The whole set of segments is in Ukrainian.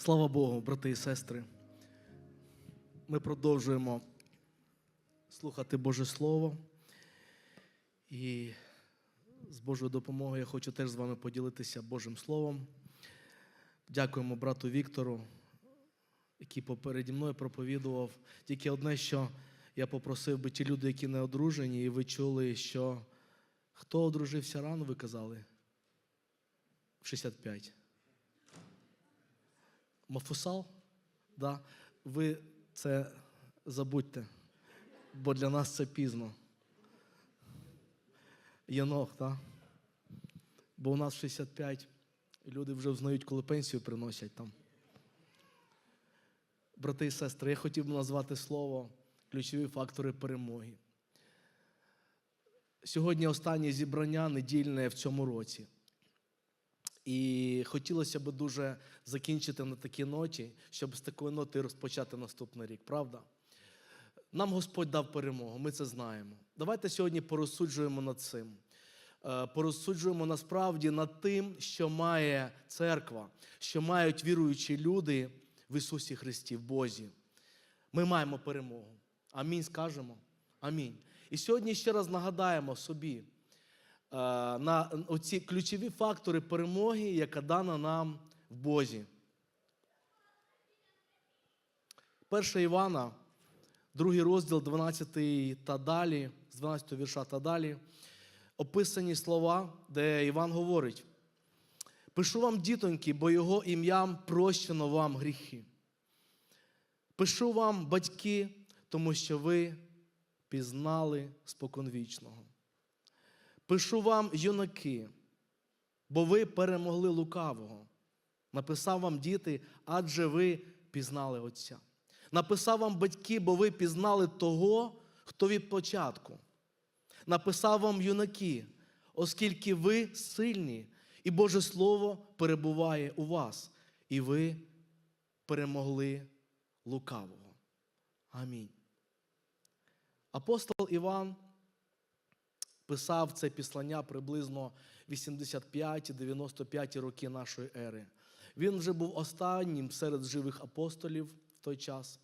Слава Богу, брати і сестри. Ми продовжуємо слухати Боже Слово. І з Божою допомогою я хочу теж з вами поділитися Божим Словом. Дякуємо брату Віктору, який попереді мною проповідував. Тільки одне, що я попросив би ті люди, які не одружені, і ви чули, що хто одружився рано, ви казали? В 65. Мафусал? Да. Ви це забудьте, бо для нас це пізно. Єнох, так? Бо у нас 65, люди вже взнають, коли пенсію приносять там. Брати і сестри, я хотів би назвати слово ключові фактори перемоги. Сьогодні останнє зібрання недільне в цьому році. І хотілося б дуже закінчити на такій ноті, щоб з такої ноти розпочати наступний рік, правда? Нам Господь дав перемогу, ми це знаємо. Давайте сьогодні порозсуджуємо над цим. Е, Порозсуджуємо насправді над тим, що має церква, що мають віруючі люди в Ісусі Христі, в Бозі. Ми маємо перемогу. Амінь скажемо. Амінь. І сьогодні ще раз нагадаємо собі на оці ключові фактори перемоги, яка дана нам в Бозі. 1 Івана, другий розділ, 12 та далі, з 12 вірша та далі, описані слова, де Іван говорить: Пишу вам, дітоньки, бо його ім'ям прощено вам гріхи. Пишу вам, батьки, тому що ви пізнали споконвічного. Пишу вам, юнаки, бо ви перемогли лукавого. Написав вам діти, адже ви пізнали Отця. Написав вам батьки, бо ви пізнали того, хто від початку. Написав вам юнаки, оскільки ви сильні, і Боже Слово перебуває у вас, і ви перемогли лукавого. Амінь. Апостол Іван писав це післання приблизно 85-95 роки нашої ери. Він вже був останнім серед живих апостолів в той час.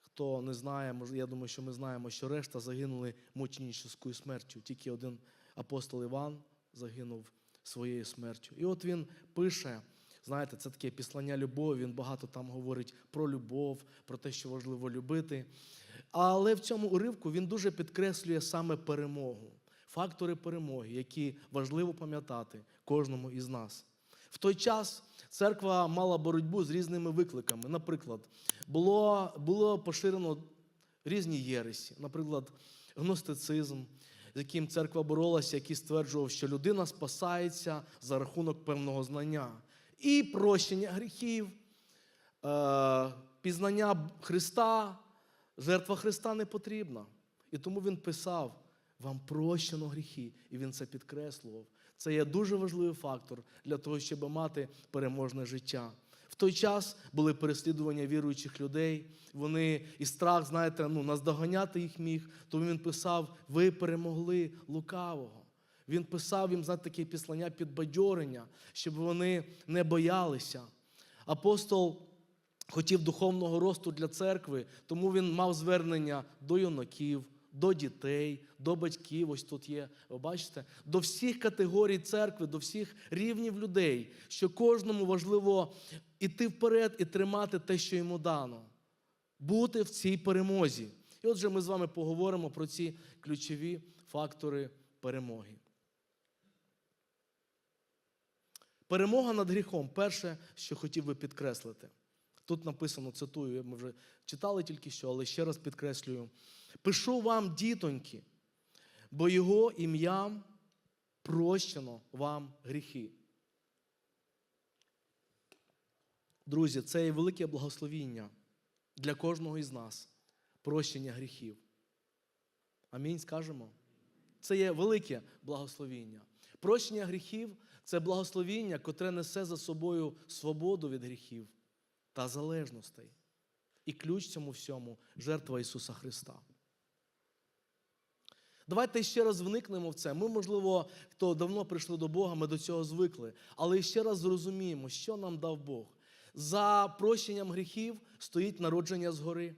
Хто не знає, я думаю, що ми знаємо, що решта загинули мученическою смертю. Тільки один апостол Іван загинув своєю смертю. І от він пише. Знаєте, це таке післання любові, він багато там говорить про любов, про те, що важливо любити. Але в цьому уривку він дуже підкреслює саме перемогу, фактори перемоги, які важливо пам'ятати кожному із нас. В той час церква мала боротьбу з різними викликами. Наприклад, було, було поширено різні єресі, наприклад, гностицизм, з яким церква боролася, який стверджував, що людина спасається за рахунок певного знання і прощення гріхів, е, пізнання Христа, жертва Христа не потрібна. І тому він писав: вам прощено гріхи, і він це підкреслював. Це є дуже важливий фактор для того, щоб мати переможне життя. В той час були переслідування віруючих людей. Вони і страх, знаєте, ну, наздоганяти їх міг. Тому він писав: ви перемогли лукавого. Він писав їм знаєте, таке післання підбадьорення, щоб вони не боялися. Апостол хотів духовного росту для церкви, тому він мав звернення до юнаків, до дітей, до батьків. Ось тут є, ви бачите, до всіх категорій церкви, до всіх рівнів людей, що кожному важливо іти вперед і тримати те, що йому дано, бути в цій перемозі. І отже, ми з вами поговоримо про ці ключові фактори перемоги. Перемога над гріхом перше, що хотів би підкреслити. Тут написано, цитую, ми вже читали тільки що, але ще раз підкреслюю. Пишу вам, дітоньки, бо його ім'ям прощено вам гріхи. Друзі, це є велике благословіння для кожного із нас прощення гріхів. Амінь, скажемо. Це є велике благословіння. Прощення гріхів це благословіння, котре несе за собою свободу від гріхів та залежностей. І ключ цьому всьому жертва Ісуса Христа. Давайте ще раз вникнемо в це. Ми, можливо, хто давно прийшли до Бога, ми до цього звикли. Але ще раз зрозуміємо, що нам дав Бог. За прощенням гріхів стоїть народження згори.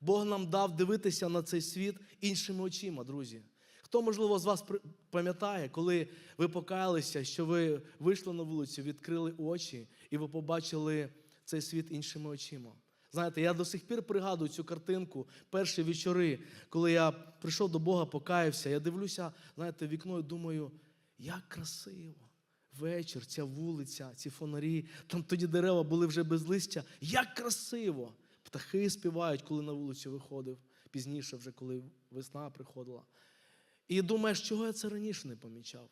Бог нам дав дивитися на цей світ іншими очима, друзі. Хто, можливо, з вас пам'ятає, коли ви покаялися, що ви вийшли на вулицю, відкрили очі, і ви побачили цей світ іншими очима? Знаєте, я до сих пір пригадую цю картинку, перші вечори, коли я прийшов до Бога, покаявся, я дивлюся, знаєте, вікно і думаю, як красиво. Вечір, ця вулиця, ці фонарі, там тоді дерева були вже без листя. Як красиво! Птахи співають, коли на вулицю виходив, пізніше, вже коли весна приходила. І думаєш, чого я це раніше не помічав?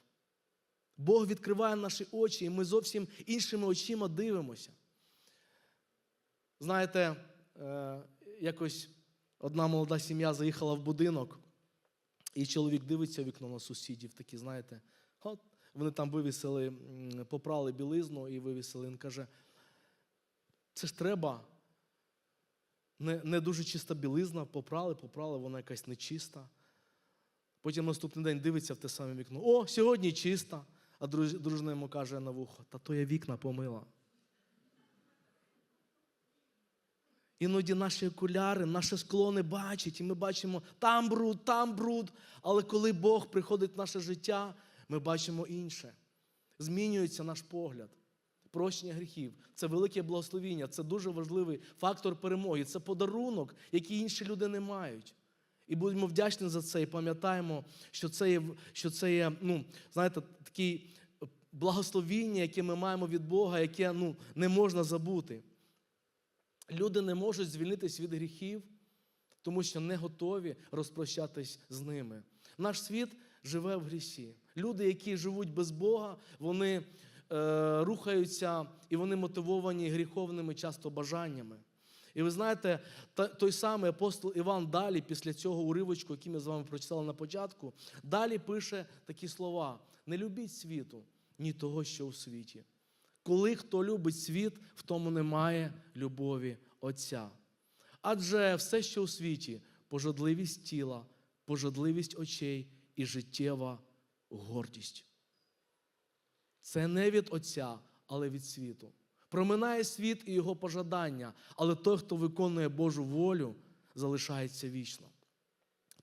Бог відкриває наші очі, і ми зовсім іншими очима дивимося. Знаєте, е, якось одна молода сім'я заїхала в будинок, і чоловік дивиться вікно на сусідів, такі, знаєте, от вони там вивісили, попрали білизну і вивісили. Він каже: це ж треба. Не, не дуже чиста білизна, попрали, попрали, вона якась нечиста. Потім наступний день дивиться в те саме вікно. О, сьогодні чиста. А друж- дружина йому каже на вухо, та то я вікна помила. Іноді наші окуляри, наше скло не бачать, і ми бачимо там бруд, там бруд. Але коли Бог приходить в наше життя, ми бачимо інше. Змінюється наш погляд. Прощення гріхів це велике благословіння, це дуже важливий фактор перемоги. Це подарунок, який інші люди не мають. І будемо вдячні за це, і пам'ятаємо, що це є, що це є ну, знаєте, такий благословіння, яке ми маємо від Бога, яке ну, не можна забути. Люди не можуть звільнитись від гріхів, тому що не готові розпрощатись з ними. Наш світ живе в грісі. Люди, які живуть без Бога, вони е, рухаються і вони мотивовані гріховними часто бажаннями. І ви знаєте, той самий апостол Іван далі, після цього уривочку, який ми з вами прочитали на початку, далі пише такі слова: не любіть світу, ні того, що у світі. Коли хто любить світ, в тому немає любові Отця. Адже все, що у світі, пожадливість тіла, пожадливість очей і життєва гордість. Це не від Отця, але від світу. Проминає світ і його пожадання, але той, хто виконує Божу волю, залишається вічно.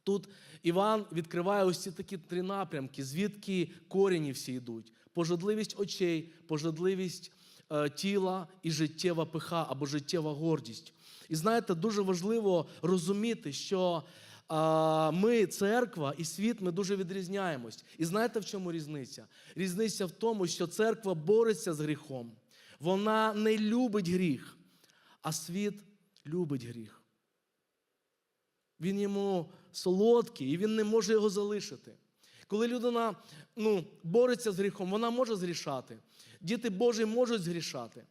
Тут Іван відкриває ось ці такі три напрямки, звідки корені всі йдуть: пожадливість очей, пожадливість е, тіла і життєва пиха або життєва гордість. І знаєте, дуже важливо розуміти, що а, ми, церква і світ, ми дуже відрізняємось. І знаєте, в чому різниця? Різниця в тому, що церква бореться з гріхом. Вона не любить гріх, а світ любить гріх. Він йому солодкий, і він не може його залишити. Коли людина ну, бореться з гріхом, вона може згрішати. Діти Божі можуть згрішати,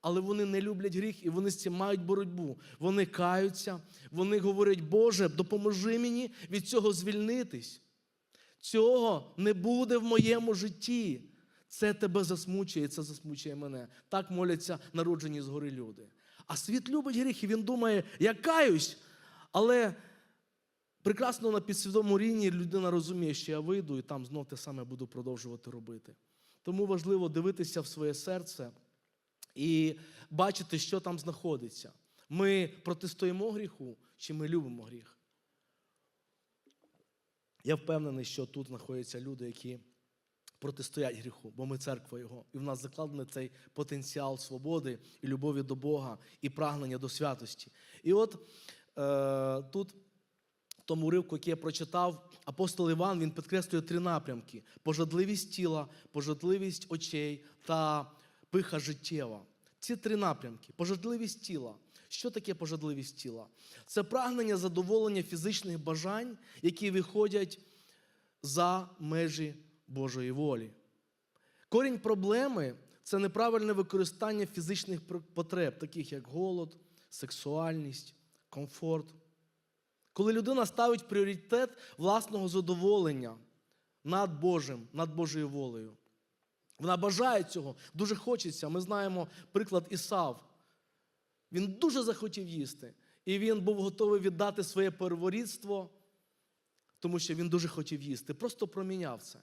але вони не люблять гріх і вони з цим мають боротьбу. Вони каються, вони говорять, Боже, допоможи мені від цього звільнитись. Цього не буде в моєму житті. Це тебе засмучує, це засмучує мене. Так моляться народжені згори люди. А світ любить гріх, і він думає, я каюсь, але прекрасно на підсвідомому рівні людина розуміє, що я вийду і там знов те саме буду продовжувати робити. Тому важливо дивитися в своє серце і бачити, що там знаходиться. Ми протистоїмо гріху, чи ми любимо гріх. Я впевнений, що тут знаходяться люди, які протистоять гріху, бо ми церква Його. І в нас закладений цей потенціал свободи і любові до Бога, і прагнення до святості. І от е, тут, тому уривку, який я прочитав, апостол Іван він підкреслює три напрямки: пожадливість тіла, пожадливість очей та пиха життєва. Ці три напрямки: пожадливість тіла. Що таке пожадливість тіла? Це прагнення задоволення фізичних бажань, які виходять за межі Божої волі. Корінь проблеми це неправильне використання фізичних потреб, таких як голод, сексуальність, комфорт. Коли людина ставить пріоритет власного задоволення над Божим, над Божою волею. Вона бажає цього, дуже хочеться. Ми знаємо приклад Ісав. Він дуже захотів їсти. І він був готовий віддати своє перворідство, тому що він дуже хотів їсти. Просто проміняв це.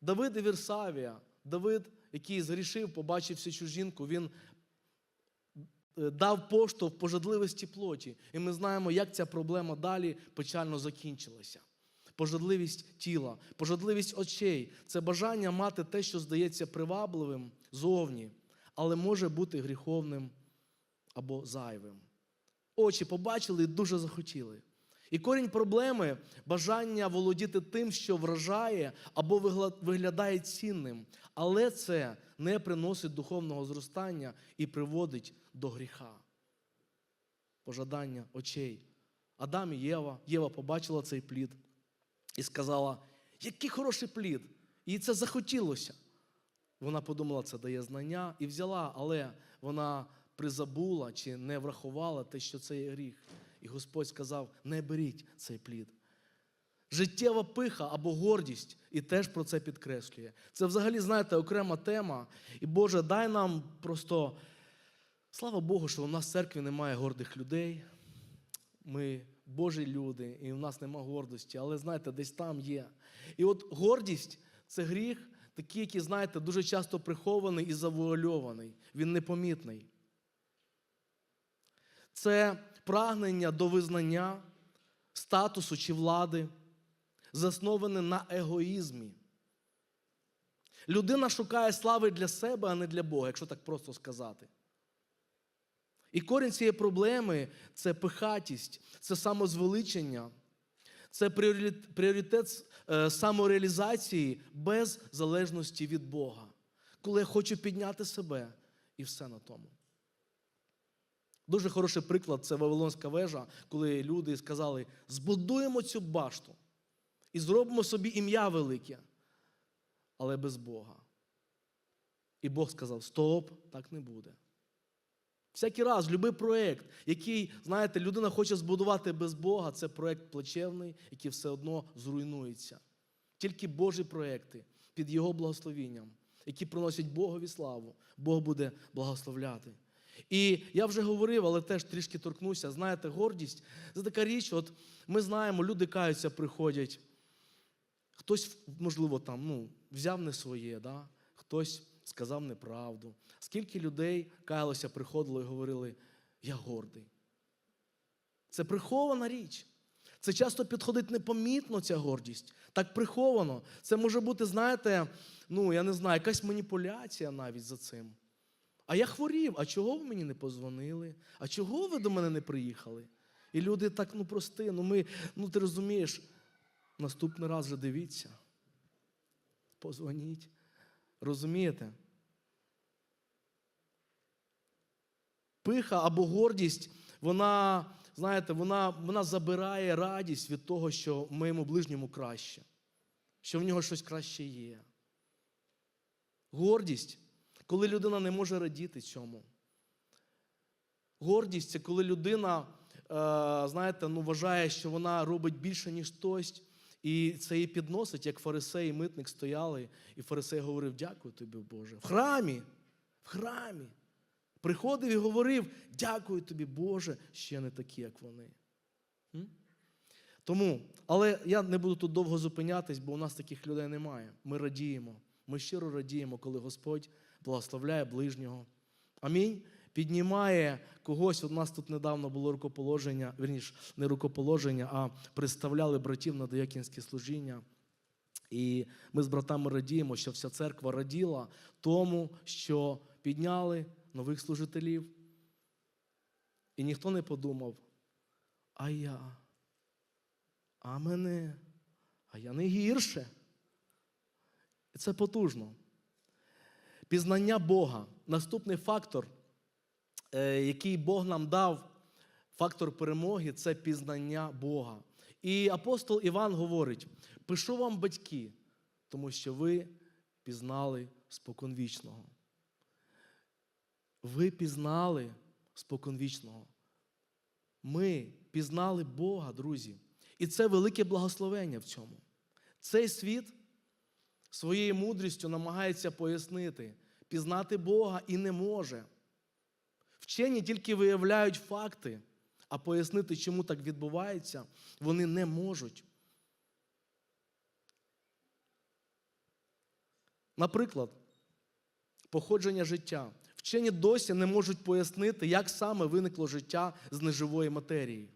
Давид і Вірсавія, Давид який згрішив, побачив цю жінку, він дав поштовх пожадливості плоті. І ми знаємо, як ця проблема далі печально закінчилася. Пожадливість тіла, пожадливість очей це бажання мати те, що здається привабливим зовні, але може бути гріховним або зайвим. Очі побачили і дуже захотіли. І корінь проблеми бажання володіти тим, що вражає або виглядає цінним, але це не приносить духовного зростання і приводить до гріха. Пожадання очей. Адам і Єва. Єва побачила цей плід і сказала: який хороший плід! Їй це захотілося. Вона подумала, це дає знання і взяла, але вона призабула чи не врахувала те, що це є гріх. І Господь сказав: не беріть цей плід. Життєва пиха або гордість і теж про це підкреслює. Це взагалі, знаєте, окрема тема. І Боже, дай нам просто, слава Богу, що у нас в церкві немає гордих людей. Ми Божі люди, і в нас нема гордості, але знаєте, десь там є. І от гордість це гріх, такий, який, знаєте, дуже часто прихований і завуальований. Він непомітний. Це прагнення до визнання, статусу чи влади, засноване на егоїзмі. Людина шукає слави для себе, а не для Бога, якщо так просто сказати. І корінь цієї проблеми це пихатість, це самозвеличення, це пріоритет е, самореалізації без залежності від Бога. Коли я хочу підняти себе і все на тому. Дуже хороший приклад це Вавилонська вежа, коли люди сказали: збудуємо цю башту і зробимо собі ім'я велике, але без Бога. І Бог сказав: Стоп, так не буде. Всякий раз, будь-який проєкт, який, знаєте, людина хоче збудувати без Бога, це проєкт плачевний, який все одно зруйнується. Тільки Божі проєкти під Його благословінням, які приносять Богові славу, Бог буде благословляти. І я вже говорив, але теж трішки торкнуся. Знаєте, гордість це така річ, от ми знаємо, люди каються, приходять. Хтось, можливо, там ну, взяв не своє, да? хтось сказав неправду. Скільки людей каялося, приходило і говорили, я гордий. Це прихована річ. Це часто підходить непомітно, ця гордість. Так приховано. Це може бути, знаєте, ну, я не знаю, якась маніпуляція навіть за цим. А я хворів, а чого ви мені не позвонили? А чого ви до мене не приїхали? І люди так, ну прости, ну ми, ну ти розумієш, наступний раз вже дивіться. Позвоніть. Розумієте? Пиха або гордість, вона, знаєте, вона, вона забирає радість від того, що моєму ближньому краще, що в нього щось краще є. Гордість, коли людина не може радіти цьому. Гордість це коли людина, е, знаєте, ну, вважає, що вона робить більше, ніж хтось, і це її підносить, як фарисей і митник стояли, і фарисей говорив: Дякую тобі, Боже. В храмі, в храмі. Приходив і говорив: Дякую тобі, Боже, ще не такі, як вони. Тому, але я не буду тут довго зупинятись, бо у нас таких людей немає. Ми радіємо. Ми щиро радіємо, коли Господь благословляє ближнього. Амінь. Піднімає когось. У нас тут недавно було рукоположення, верніш, не рукоположення, а представляли братів на деякінське служіння. І ми з братами радіємо, що вся церква раділа тому, що підняли нових служителів. І ніхто не подумав, а я, а мене, а я не гірше. І це потужно. Пізнання Бога. Наступний фактор, е, який Бог нам дав, фактор перемоги це пізнання Бога. І апостол Іван говорить: пишу вам батьки, тому що ви пізнали споконвічного. Ви пізнали споконвічного. Ми пізнали Бога, друзі. І це велике благословення в цьому. Цей світ своєю мудрістю намагається пояснити, пізнати Бога і не може. Вчені тільки виявляють факти, а пояснити, чому так відбувається, вони не можуть. Наприклад, походження життя. Вчені досі не можуть пояснити, як саме виникло життя з неживої матерії.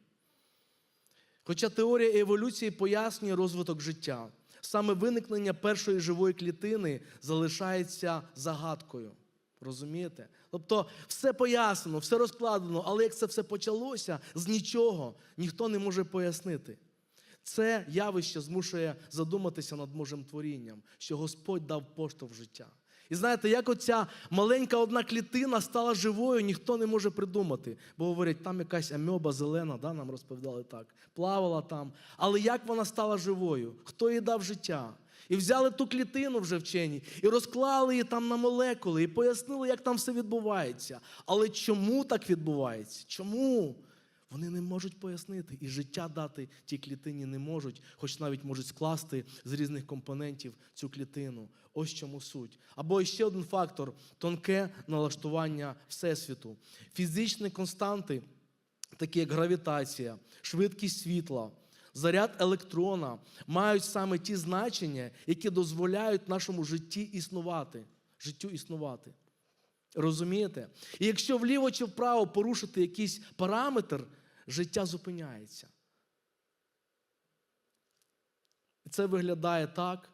Хоча теорія еволюції пояснює розвиток життя, саме виникнення першої живої клітини залишається загадкою. Розумієте? Тобто все пояснено, все розкладено, але як це все почалося з нічого, ніхто не може пояснити. Це явище змушує задуматися над Божим творінням, що Господь дав поштовх життя. І знаєте, як оця маленька одна клітина стала живою, ніхто не може придумати. Бо говорять, там якась амьоба зелена, да, нам розповідали так, плавала там. Але як вона стала живою? Хто їй дав життя? І взяли ту клітину вже вчені, і розклали її там на молекули, і пояснили, як там все відбувається. Але чому так відбувається? Чому? Вони не можуть пояснити і життя дати тій клітині не можуть, хоч навіть можуть скласти з різних компонентів цю клітину. Ось чому суть. Або ще один фактор тонке налаштування Всесвіту. Фізичні константи, такі як гравітація, швидкість світла, заряд електрона, мають саме ті значення, які дозволяють нашому житті існувати. Життю існувати. Розумієте? І якщо вліво чи вправо порушити якийсь параметр, життя зупиняється. Це виглядає так,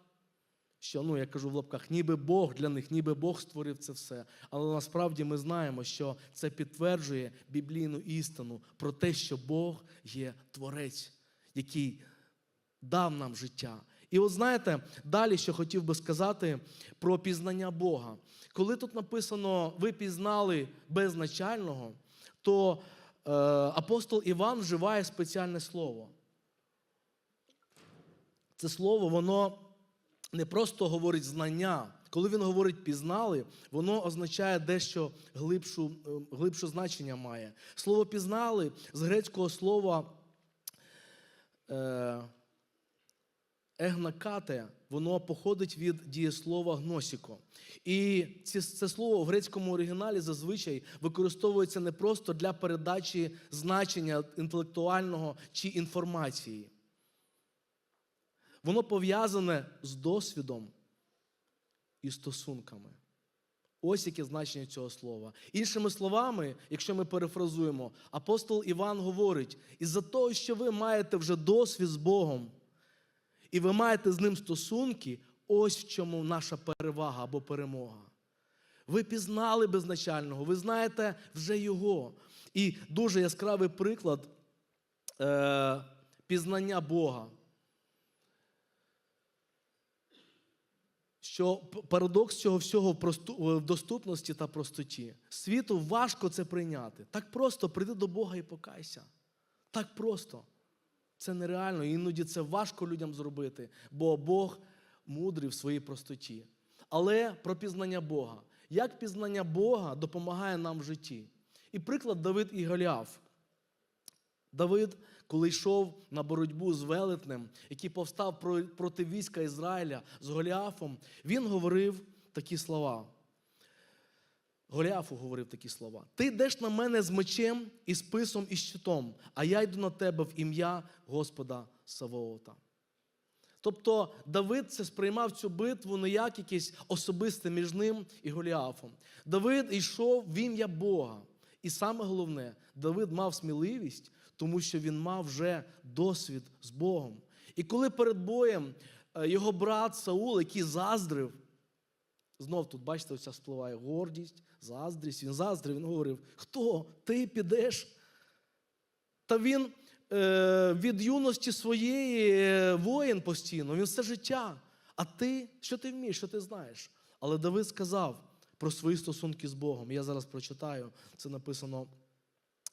що, ну, я кажу в лапках, ніби Бог для них, ніби Бог створив це все. Але насправді ми знаємо, що це підтверджує біблійну істину про те, що Бог є Творець, який дав нам життя. І от знаєте, далі що хотів би сказати про пізнання Бога. Коли тут написано ви пізнали безначального, то е, апостол Іван вживає спеціальне слово. Це слово, воно не просто говорить знання. Коли він говорить пізнали, воно означає дещо глибшу, е, глибше значення має. Слово пізнали з грецького слова. Е, Егнакате, воно походить від дієслова гносіко. І це, це слово в грецькому оригіналі зазвичай використовується не просто для передачі значення інтелектуального чи інформації. Воно пов'язане з досвідом і стосунками. Ось яке значення цього слова. Іншими словами, якщо ми перефразуємо, апостол Іван говорить: із-за того, що ви маєте вже досвід з Богом, і ви маєте з ним стосунки, ось в чому наша перевага або перемога. Ви пізнали безначального, ви знаєте вже його. І дуже яскравий приклад е, пізнання Бога. Що парадокс цього всього в, в доступності та простоті. Світу важко це прийняти. Так просто прийди до Бога і покайся. Так просто. Це нереально, іноді це важко людям зробити, бо Бог мудрий в своїй простоті. Але про пізнання Бога. Як пізнання Бога допомагає нам в житті? І приклад Давид і Голіаф. Давид, коли йшов на боротьбу з велетнем, який повстав проти війська Ізраїля з Голіафом, він говорив такі слова. Голіафу говорив такі слова: Ти йдеш на мене з мечем і списом і щитом, а я йду на тебе в ім'я Господа Савоота. Тобто Давид це сприймав цю битву не як якесь особисте між ним і Голіафом. Давид йшов в ім'я Бога. І саме головне, Давид мав сміливість, тому що він мав вже досвід з Богом. І коли перед боєм е, його брат Саул, який заздрив, Знов тут, бачите, оця спливає гордість, заздрість. Він заздрив, він говорив, хто? Ти підеш? Та він е, від юності своєї е, воїн постійно, він все життя. А ти, що ти вмієш, що ти знаєш? Але Давид сказав про свої стосунки з Богом. Я зараз прочитаю, це написано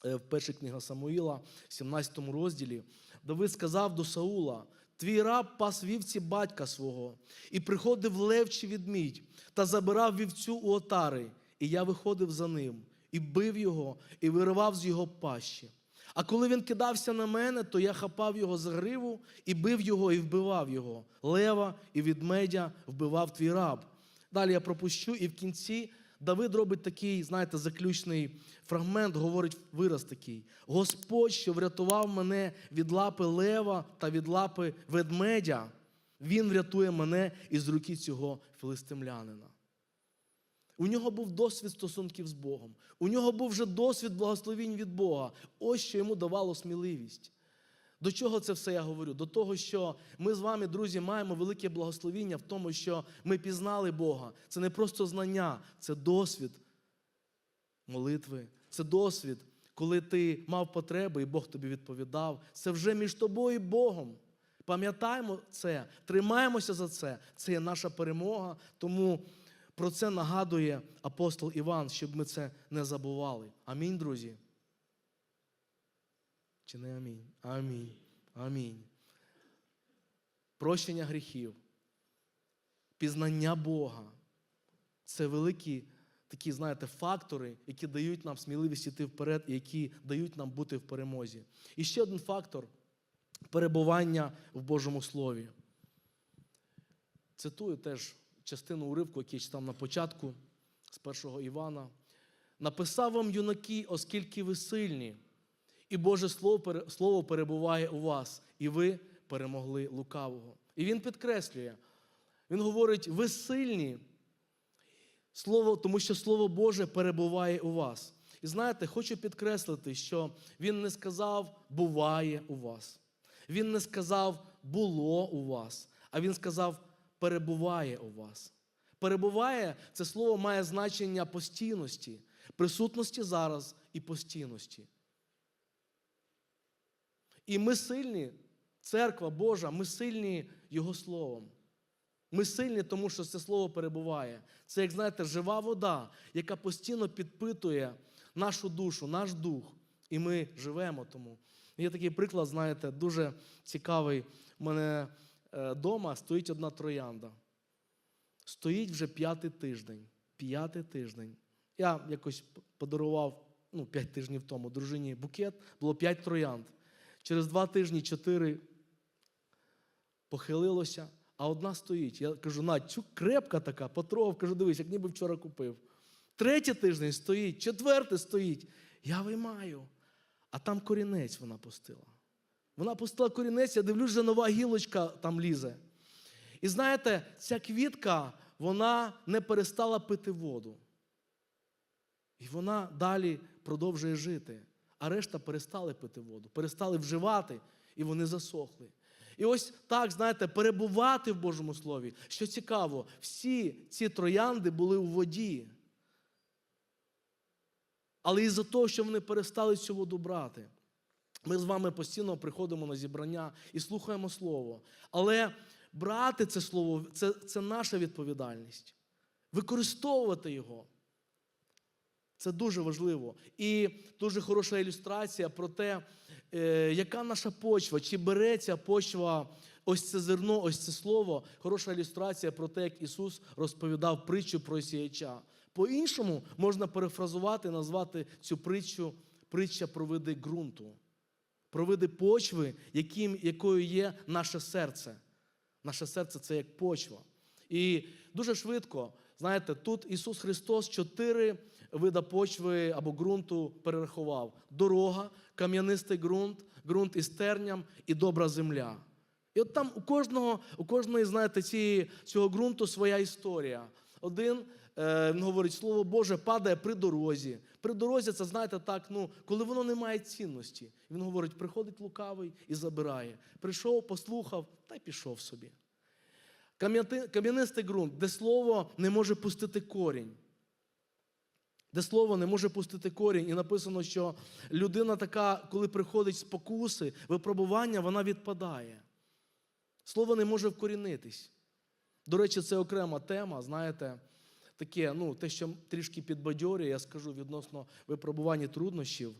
е, в першій книга Самуїла, 17 розділі. Давид сказав до Саула. Твій раб пас вівці батька свого, і приходив лев чи відмідь, та забирав вівцю у отари, і я виходив за ним, і бив його, і виривав з його пащі. А коли він кидався на мене, то я хапав його за гриву, і бив його, і вбивав його. Лева і відмедя вбивав твій раб. Далі я пропущу, і в кінці Давид робить такий, знаєте, заключний фрагмент, говорить вираз такий: Господь, що врятував мене від лапи лева та від лапи ведмедя, Він врятує мене із руки цього филистимлянина. У нього був досвід стосунків з Богом. У нього був вже досвід благословінь від Бога. Ось що йому давало сміливість. До чого це все я говорю? До того, що ми з вами, друзі, маємо велике благословіння в тому, що ми пізнали Бога. Це не просто знання, це досвід молитви, це досвід, коли ти мав потреби і Бог тобі відповідав. Це вже між тобою і Богом. Пам'ятаємо це, тримаємося за це. Це є наша перемога. Тому про це нагадує апостол Іван, щоб ми це не забували. Амінь, друзі. Чи не амінь? Амінь. Амінь. Прощення гріхів, пізнання Бога. Це великі такі, знаєте, фактори, які дають нам сміливість йти вперед і які дають нам бути в перемозі. І ще один фактор перебування в Божому Слові. Цитую теж частину уривку, який я читав на початку з першого Івана. Написав вам юнаки, оскільки ви сильні, і Боже Слово перебуває у вас, і ви перемогли лукавого. І він підкреслює, він говорить: ви сильні, Слово, тому що Слово Боже перебуває у вас. І знаєте, хочу підкреслити, що він не сказав буває у вас. Він не сказав було у вас, а він сказав перебуває у вас. Перебуває це слово має значення постійності, присутності зараз і постійності. І ми сильні, церква Божа, ми сильні Його Словом. Ми сильні, тому що це слово перебуває. Це, як знаєте, жива вода, яка постійно підпитує нашу душу, наш дух. І ми живемо тому. Є такий приклад, знаєте, дуже цікавий. У мене вдома стоїть одна троянда. Стоїть вже п'ятий тиждень. П'ятий тиждень. Я якось подарував ну, п'ять тижнів тому дружині букет, було п'ять троянд. Через два тижні, чотири похилилося, а одна стоїть. Я кажу, Надь, крепка така, потрогав, кажу, дивись, як ніби вчора купив. Третій тиждень стоїть, четвертий стоїть. Я виймаю. А там корінець вона пустила. Вона пустила корінець, я дивлюсь, вже нова гілочка там лізе. І знаєте, ця квітка, вона не перестала пити воду. І вона далі продовжує жити. А решта перестали пити воду, перестали вживати, і вони засохли. І ось так, знаєте, перебувати в Божому Слові. Що цікаво, всі ці троянди були у воді. Але із-за того, що вони перестали цю воду брати, ми з вами постійно приходимо на зібрання і слухаємо Слово. Але брати це слово це, це наша відповідальність. Використовувати його. Це дуже важливо. І дуже хороша ілюстрація про те, е, яка наша почва, чи береться почва, ось це зерно, ось це слово. Хороша ілюстрація про те, як Ісус розповідав притчу про сіяча. По-іншому можна перефразувати, назвати цю притчу притча про види ґрунту, про види почви, яким, якою є наше серце. Наше серце це як почва. І дуже швидко, знаєте, тут Ісус Христос чотири вида почви або ґрунту перерахував: дорога, кам'янистий ґрунт, ґрунт із терням і добра земля. І от там у кожного, у кожної, знаєте, цієї, цього ґрунту своя історія. Один е, він говорить, слово Боже падає при дорозі. При дорозі це, знаєте, так, ну, коли воно не має цінності. Він говорить, приходить лукавий і забирає. Прийшов, послухав та й пішов собі. Кам'янистий ґрунт, де слово не може пустити корінь. Де слово не може пустити корінь, і написано, що людина така, коли приходить спокуси, випробування, вона відпадає. Слово не може вкорінитись. До речі, це окрема тема, знаєте, таке, ну, те, що трішки підбадьорює, я скажу відносно випробування труднощів.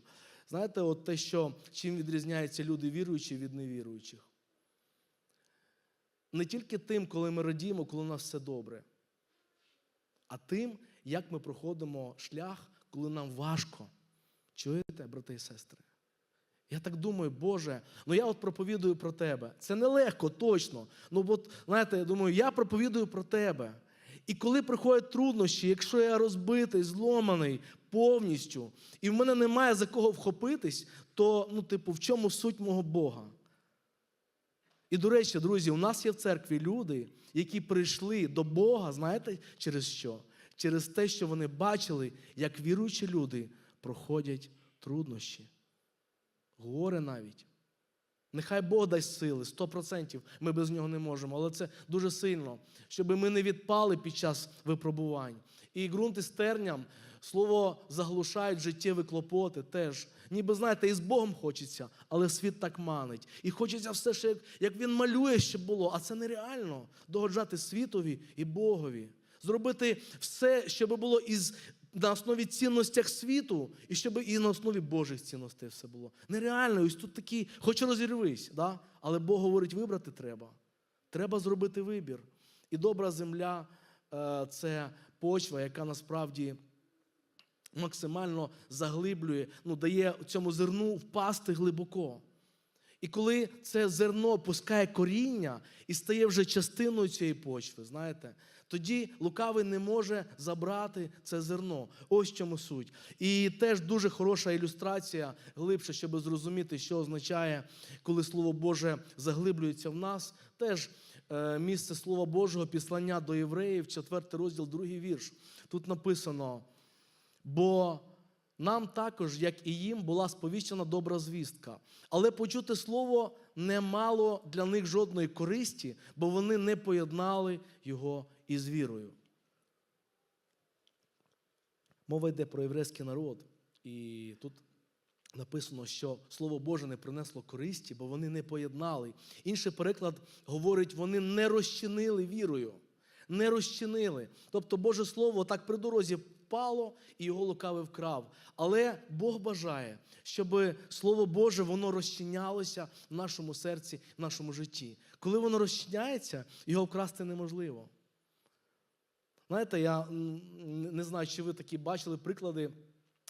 Знаєте, от те, що чим відрізняються люди віруючі від невіруючих. Не тільки тим, коли ми радіємо, коли у нас все добре, а тим, як ми проходимо шлях, коли нам важко. Чуєте, брати і сестри? Я так думаю, Боже, ну я от проповідую про тебе. Це нелегко, точно. Ну, от, знаєте, я думаю, я проповідую про тебе. І коли приходять труднощі, якщо я розбитий, зломаний повністю, і в мене немає за кого вхопитись, то, ну, типу, в чому суть мого Бога? І, до речі, друзі, у нас є в церкві люди, які прийшли до Бога, знаєте, через що? Через те, що вони бачили, як віруючі люди проходять труднощі, горе навіть. Нехай Бог дасть сили, 100%, ми без нього не можемо, але це дуже сильно, щоб ми не відпали під час випробувань. І ґрунти з терням, слово заглушають життєві клопоти теж. Ніби, знаєте, і з Богом хочеться, але світ так манить. І хочеться все ще, як, як він малює, щоб було. А це нереально догоджати світові і Богові. Зробити все, щоб було із на основі цінностях світу, і щоб і на основі Божих цінностей все було. Нереально, ось тут такий, хоч розірвись, да? але Бог говорить, вибрати треба. Треба зробити вибір. І добра земля е, це почва, яка насправді максимально заглиблює, ну, дає цьому зерну впасти глибоко. І коли це зерно пускає коріння і стає вже частиною цієї почви, знаєте, тоді лукавий не може забрати це зерно. Ось чому суть. І теж дуже хороша ілюстрація глибше, щоб зрозуміти, що означає, коли Слово Боже заглиблюється в нас. Теж е, місце Слова Божого, післання до євреїв, 4 розділ, 2 вірш. Тут написано: бо нам також, як і їм, була сповіщена добра звістка. Але почути слово не мало для них жодної користі, бо вони не поєднали його із вірою. Мова йде про єврейський народ. І тут написано, що Слово Боже не принесло користі, бо вони не поєднали. Інший переклад говорить, вони не розчинили вірою. Не розчинили. Тобто Боже Слово так при дорозі впало і його лукавий вкрав. Але Бог бажає, щоб Слово Боже воно розчинялося в нашому серці, в нашому житті. Коли воно розчиняється, його вкрасти неможливо. Знаєте, я не знаю, чи ви такі бачили приклади,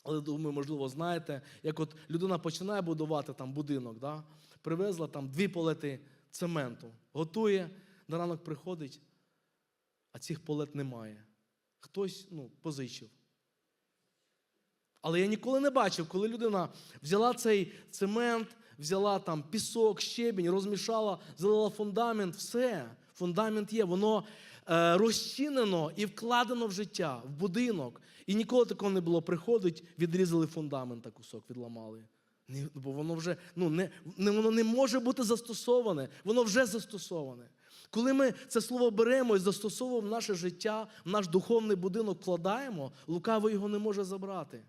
але думаю, можливо, знаєте, як от людина починає будувати там будинок, да? привезла там дві полети цементу, готує, на ранок приходить, а цих полет немає. Хтось ну, позичив. Але я ніколи не бачив, коли людина взяла цей цемент, взяла там пісок, щебінь, розмішала, залила фундамент, все, фундамент є, воно е, розчинено і вкладено в життя, в будинок. І ніколи такого не було. Приходить, відрізали фундамент, а кусок відламали. Бо воно вже ну, не, не, воно не може бути застосоване, воно вже застосоване. Коли ми це слово беремо і застосовуємо в наше життя, в наш духовний будинок вкладаємо, лукавий його не може забрати.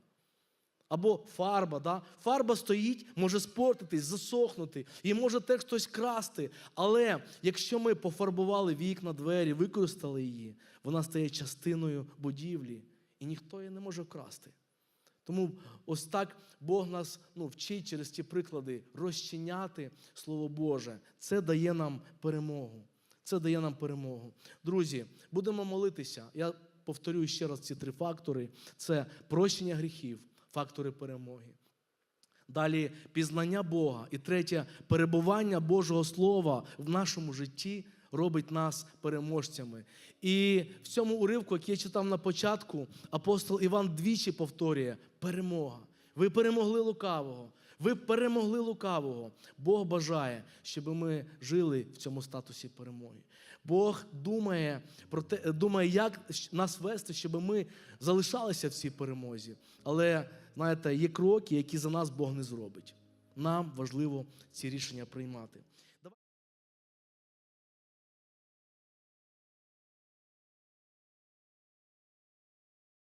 Або фарба. Да? Фарба стоїть, може спортитись, засохнути, і може теж хтось красти. Але якщо ми пофарбували вікна, двері, використали її, вона стає частиною будівлі, і ніхто її не може вкрасти. Тому ось так Бог нас ну, вчить через ті приклади розчиняти Слово Боже. Це дає нам перемогу. Це дає нам перемогу. Друзі, будемо молитися. Я повторюю ще раз ці три фактори: це прощення гріхів, фактори перемоги. Далі пізнання Бога. І третє, перебування Божого Слова в нашому житті робить нас переможцями. І в цьому уривку, який я читав на початку, апостол Іван двічі повторює перемога. Ви перемогли лукавого. Ви перемогли лукавого. Бог бажає, щоб ми жили в цьому статусі перемоги. Бог думає про те, думає, як нас вести, щоб ми залишалися в цій перемозі. Але знаєте, є кроки, які за нас Бог не зробить. Нам важливо ці рішення приймати.